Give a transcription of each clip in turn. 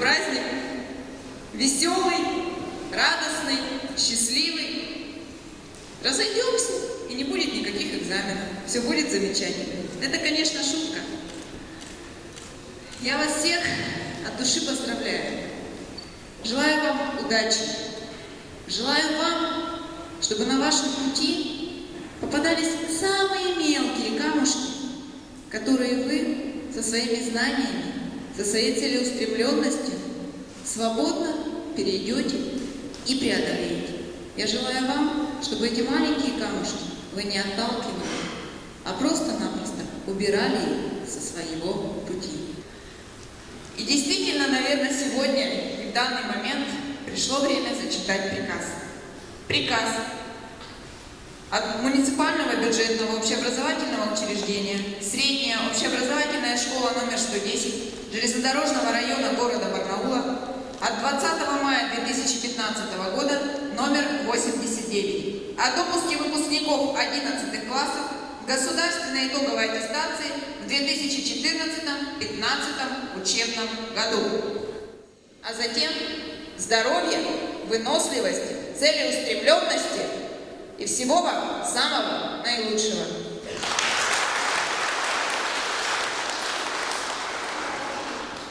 праздник. Веселый, радостный, счастливый. Разойдемся, и не будет никаких экзаменов. Все будет замечательно. Это, конечно, шутка. Я вас всех от души поздравляю. Желаю вам удачи. Желаю вам, чтобы на вашем пути попадались самые мелкие камушки, которые вы со своими знаниями, со своей целеустремленностью свободно перейдете и преодолеете. Я желаю вам, чтобы эти маленькие камушки вы не отталкивали, а просто-напросто убирали их со своего пути. И действительно, наверное, сегодня и в данный момент пришло время зачитать приказ. Приказ от муниципального бюджетного общеобразовательного учреждения Средняя общеобразовательная школа номер 110 железнодорожного района города Барнаула от 20 мая 2015 года номер 89 о допуске выпускников 11 классов государственной итоговой аттестации в 2014-2015 учебном году. А затем здоровья, выносливости, целеустремленности и всего вам самого наилучшего.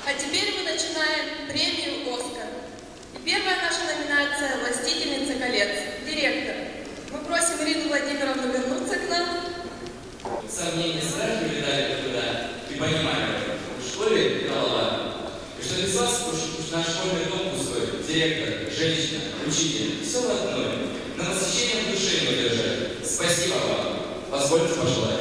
А теперь мы начинаем премию «Оскар». И первая наша номинация – «Властительница колец», директор. Мы просим Ирину Владимировну вернуться к нам. Сомнения сразу летали туда, и понимали, в школе голова, и что уж наш школьный дом пустой, директор, женщина, учитель, все в одной. На восхищение души ему держать. Спасибо вам. Позвольте пожелать.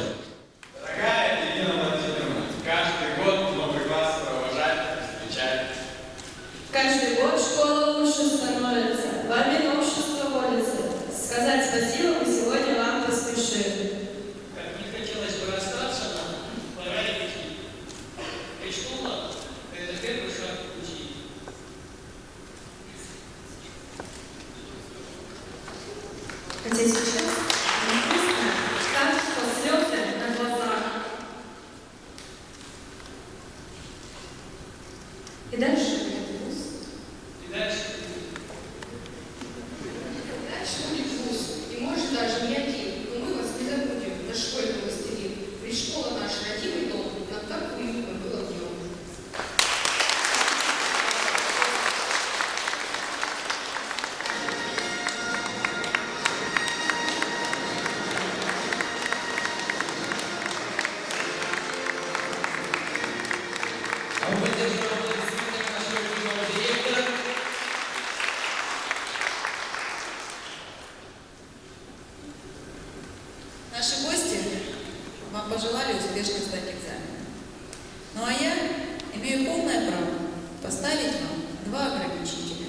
поставить вам два ограничителя.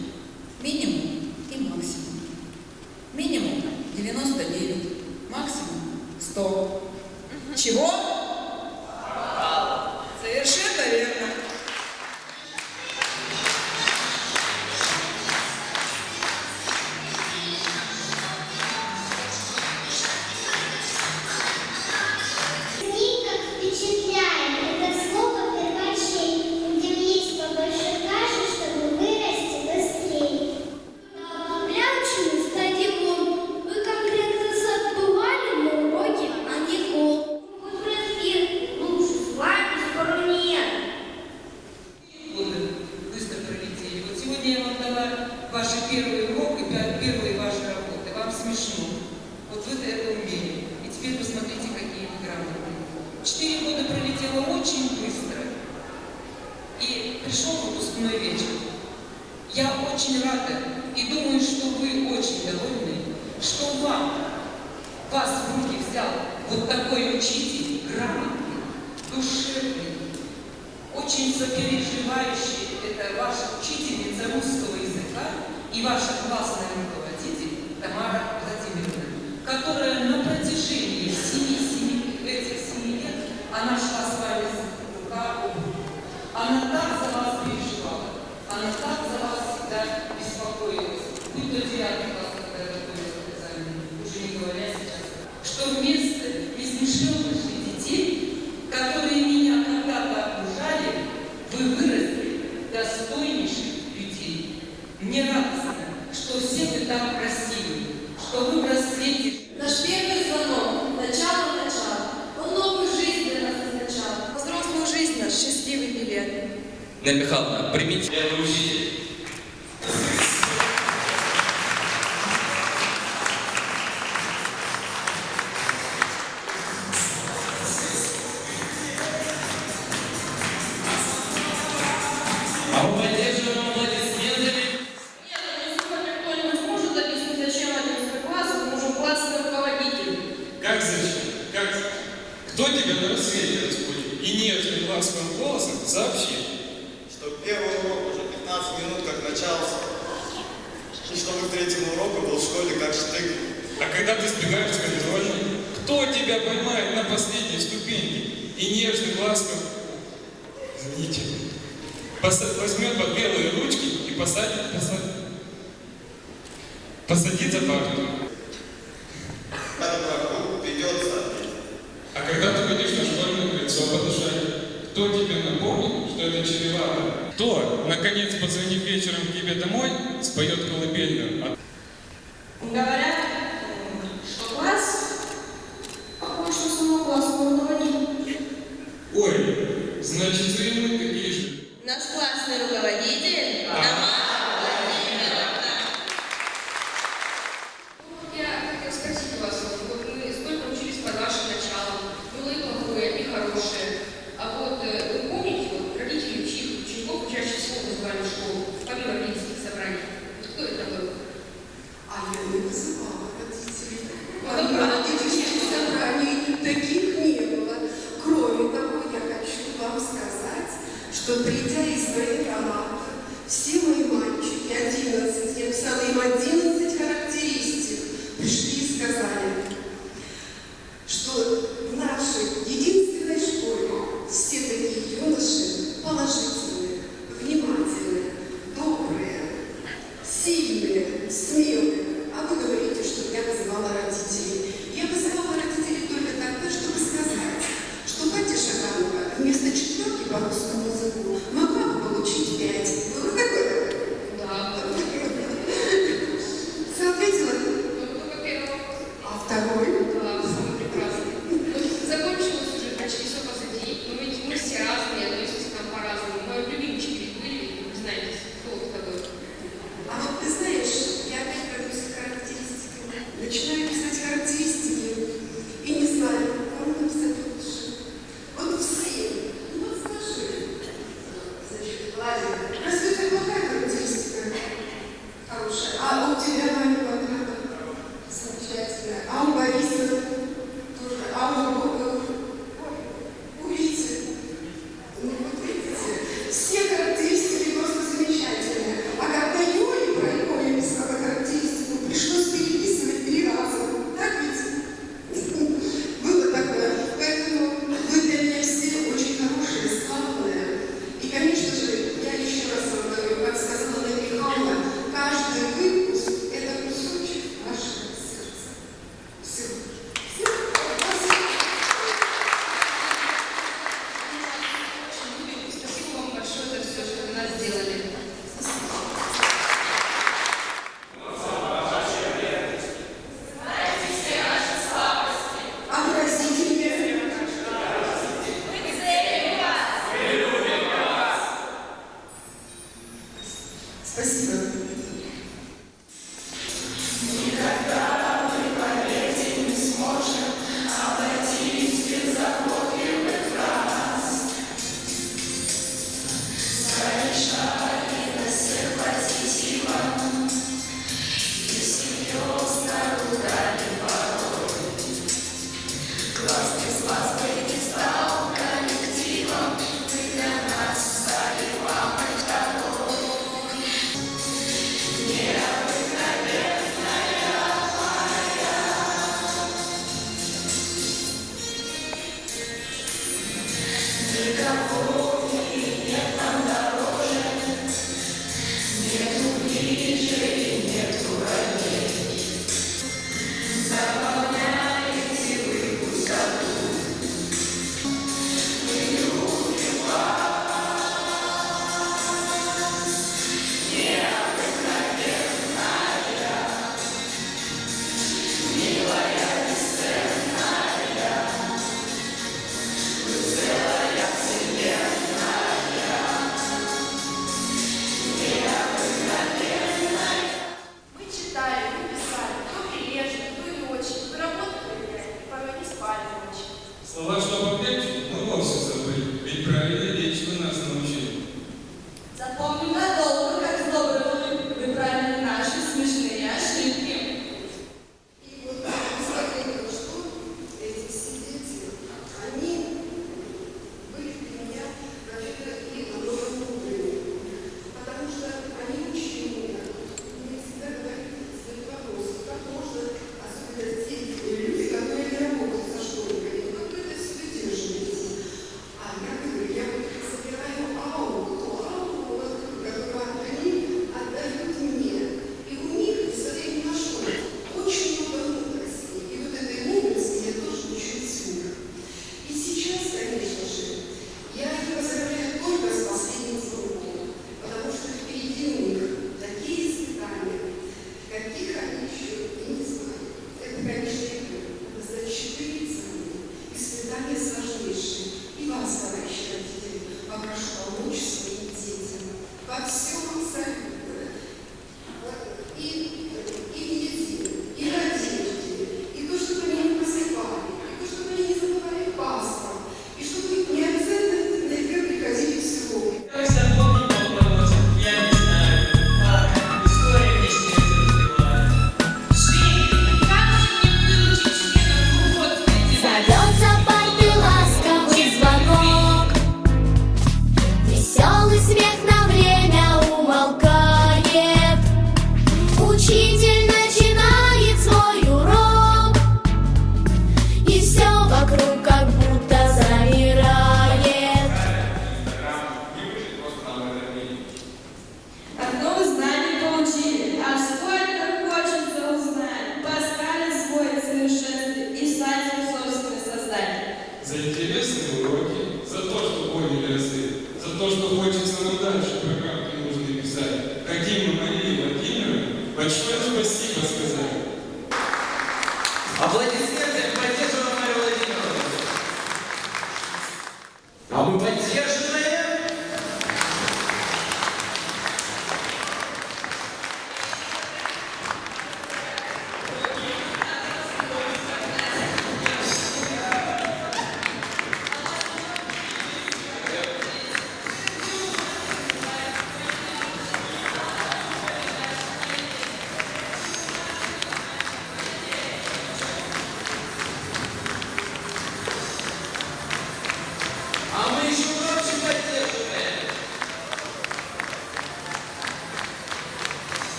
Минимум и максимум. Минимум 99, максимум 100. Чего? Грамотные. Четыре года пролетело очень быстро. И пришел выпускной вечер. Я очень рада и думаю, что вы очень довольны, что вам, вас в руки взял вот такой учитель, грамотный, душевный, очень сопереживающий, это ваша учительница русского языка и ваша классная руководитель вы выросли достойнейших людей. Мне радостно, что все вы так красивы, что вы в расцвете Наш первый звонок, начало начала. Он новую жизнь для нас означал. Взрослую жизнь наш счастливый билет. Нелли Михайловна, примите первый учитель. Когда ты сбегаешь с контрольной, кто тебя поймает на последней ступеньке и нежным ласковым, извините, возьмет под белые ручки и посадит, посадит, посадит за парту. А когда ты пойдешь на школьное крыльцо подышать, кто тебе напомнит, что это чревато? Кто, наконец, позвонив вечером к тебе домой, споет колыбельную? А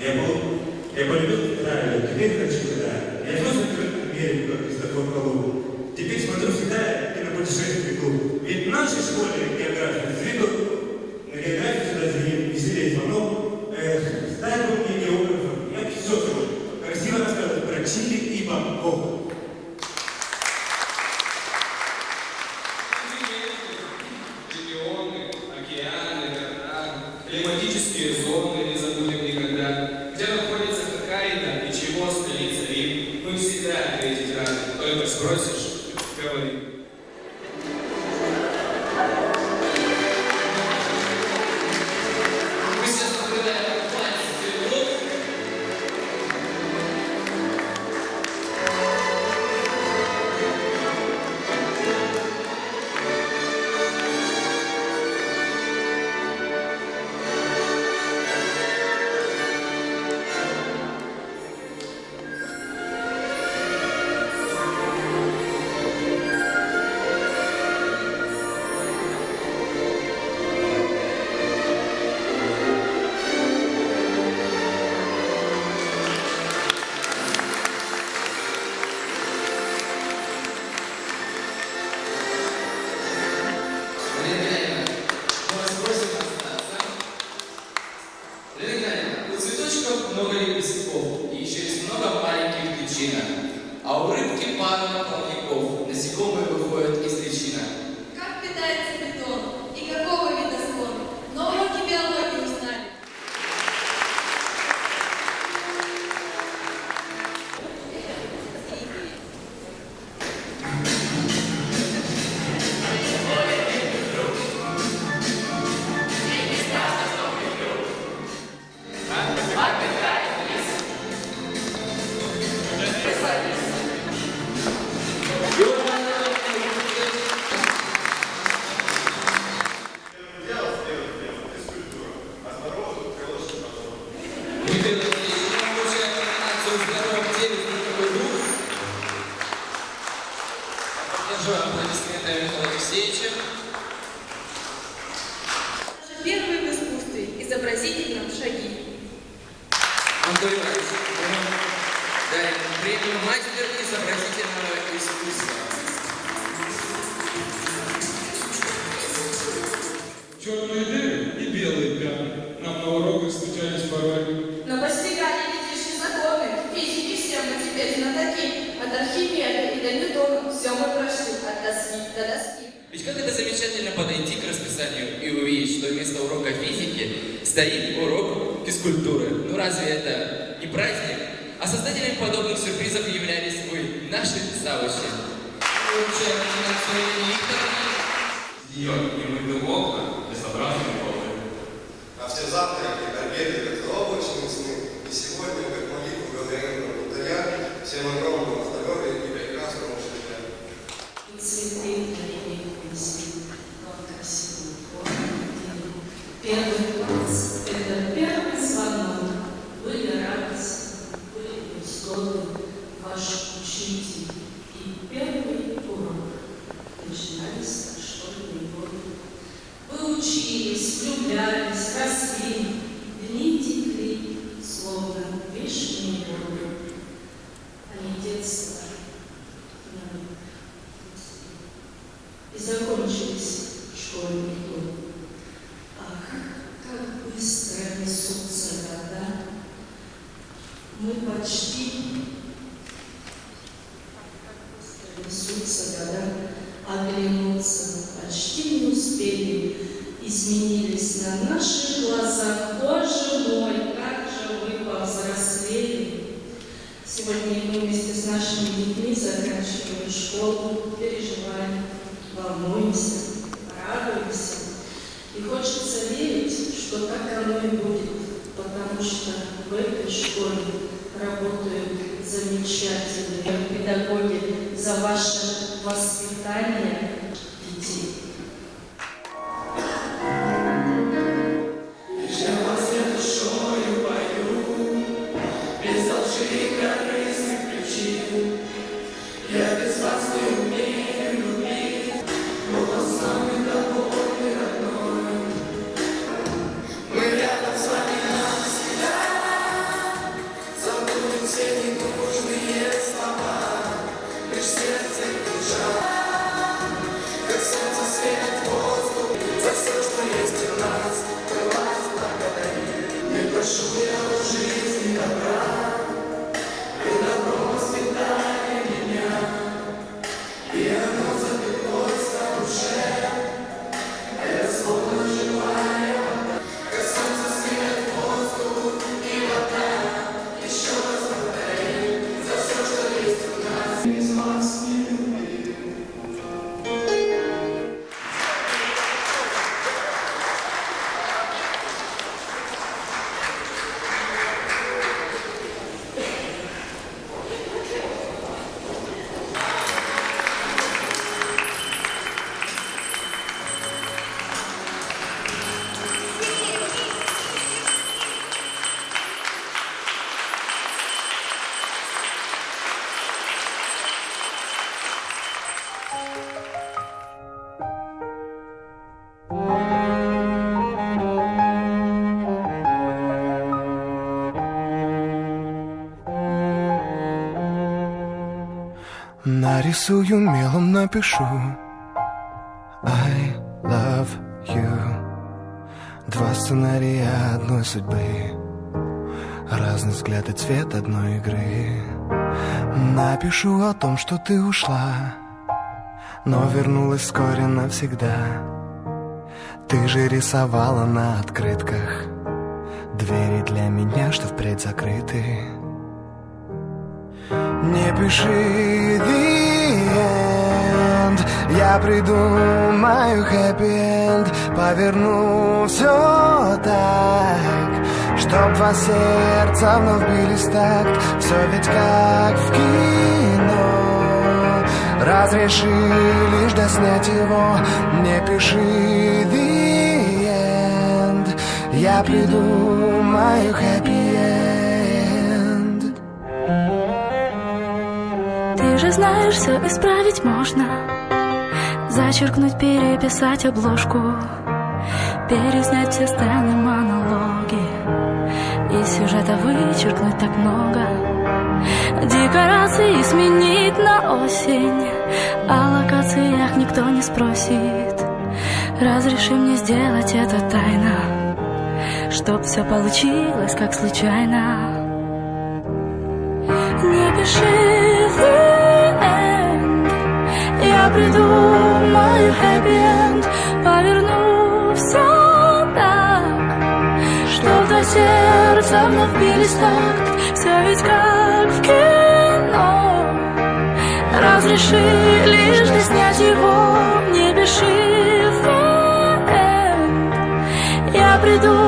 Я был, я полюбил Израиль, теперь хочу Китай. Я тоже верю, как Христофор Колумб. Теперь смотрю в Китай и на путешествие клуб. Ведь в нашей школе географии ведут стоит урок физкультуры. Ну разве это не праздник? А создателями подобных сюрпризов являлись вы, наши завучи. Ее немыто волка, безобразные волны. А все завтраки, обеды, родной будет, потому что в этой школе работают замечательные педагоги. За ваше воспитание Нарисую мелом, напишу. I love you. Два сценария одной судьбы. Разный взгляд и цвет одной игры. Напишу о том, что ты ушла Но вернулась вскоре навсегда. Ты же рисовала на открытках. Двери для меня, что впредь закрыты. Не пиши the end Я придумаю end. Поверну все так Чтоб два сердца вновь бились в такт. Все ведь как в кино. Разреши лишь доснять его. Не пиши the end. Я придумаю Ты же знаешь, все исправить можно Зачеркнуть, переписать обложку. Переснять все сцены, монологи. И сюжета вычеркнуть так много. Декорации сменить на осень. О локациях никто не спросит. Разреши мне сделать это тайно. Чтоб все получилось как случайно. Не пиши Я придумаю end. Поверну все так Чтоб до сердца вновь бились в такт. Все ведь как в кино. Разреши лишь ты снять его Не пиши Я придумаю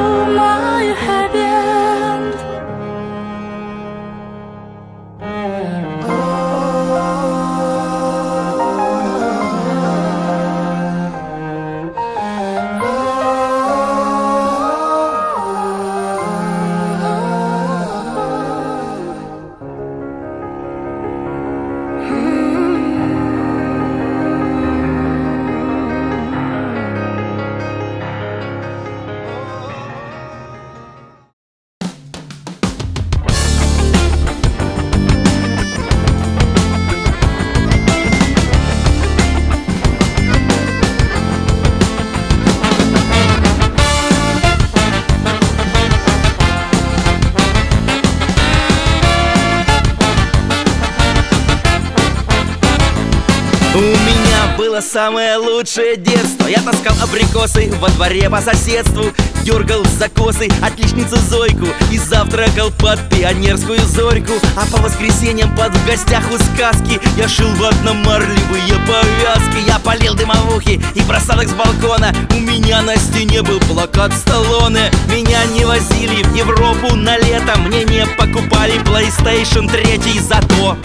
самое лучшее детство. Я таскал абрикосы во дворе по соседству Дергал за косы отличницу Зойку И завтракал под пионерскую зорьку. А по воскресеньям под в гостях у сказки Я шил ватно-марлевые повязки. Я полил дымовухи и бросал их с балкона. У меня на стене был плакат Сталлоне. Меня не возили в Европу на лето. Мне не покупали PlayStation 3 Зато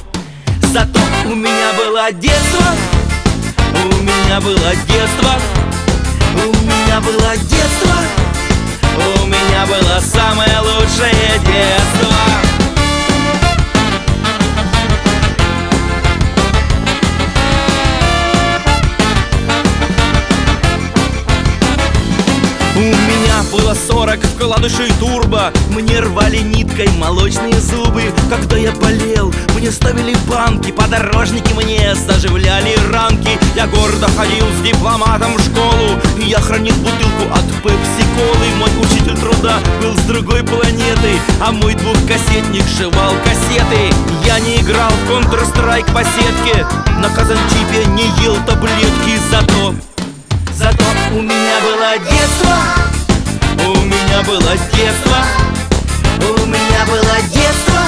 Зато у меня было детство У меня было детство. У меня было детство. У меня было самое лучшее детство было 40 вкладышей турбо. Мне рвали ниткой молочные зубы. Когда я болел, мне ставили банки. Подорожники мне заживляли ранки. Я гордо ходил с дипломатом в школу. И я хранил бутылку от пепси-колы. Мой учитель труда был с другой планеты. А мой двухкассетник жевал кассеты. Я не играл в Counter-Strike по сетке. На казанчипе не ел таблетки. Зато Зато у меня было детство У меня было детство. У меня было детство.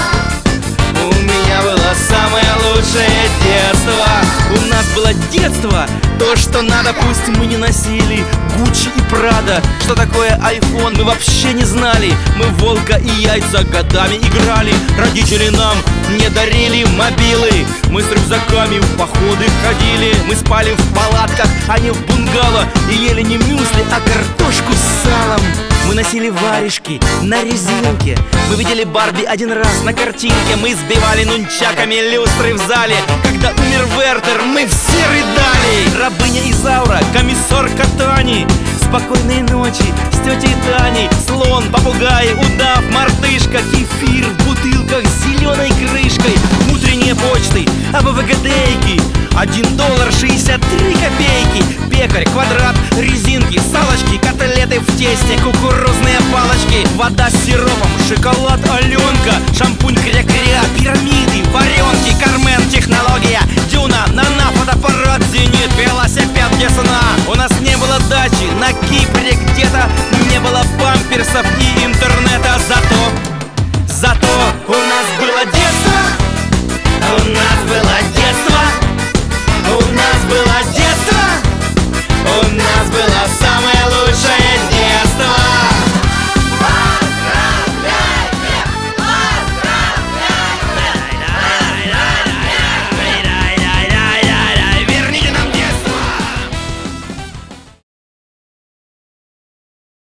У меня было самое лучшее детство. У нас было детство То, что надо, пусть мы не носили Гуччи и Прада. Что такое iPhone, мы вообще не знали. Мы волка и яйца годами играли. Родители нам не дарили мобилы. Мы с рюкзаками в походы ходили. Мы спали в палатках, а не в бунгало. И ели не мюсли, а картошку с салом. Мы носили варежки на резинке. Мы видели Барби один раз на картинке. Мы сбивали нунчаками люстры в зале Когда умер Вертер, мы все рыдали. Рабыня Изаура, комиссар Катани Спокойной ночи с тетей Таней. Слон, попугай, удав, мартышка Кефир в бутылках с зеленой крышкой Утренние почты, АБВГДейки 1 доллар 63 копейки. Пекарь, квадрат, резинки, салочки Котлеты в тесте, кукурузные палочки. Вода с сиропом, шоколад Аленка Шампунь кря-кря, пирамиды, варенки Кармен, технология, дюна, нана, фотоаппарат Зенит, велосипед, где сна. У нас не было дачи, на Кипре где-то Не было памперсов и интернета. Зато Зато у нас было детство. У нас было детство было детство, у нас было самое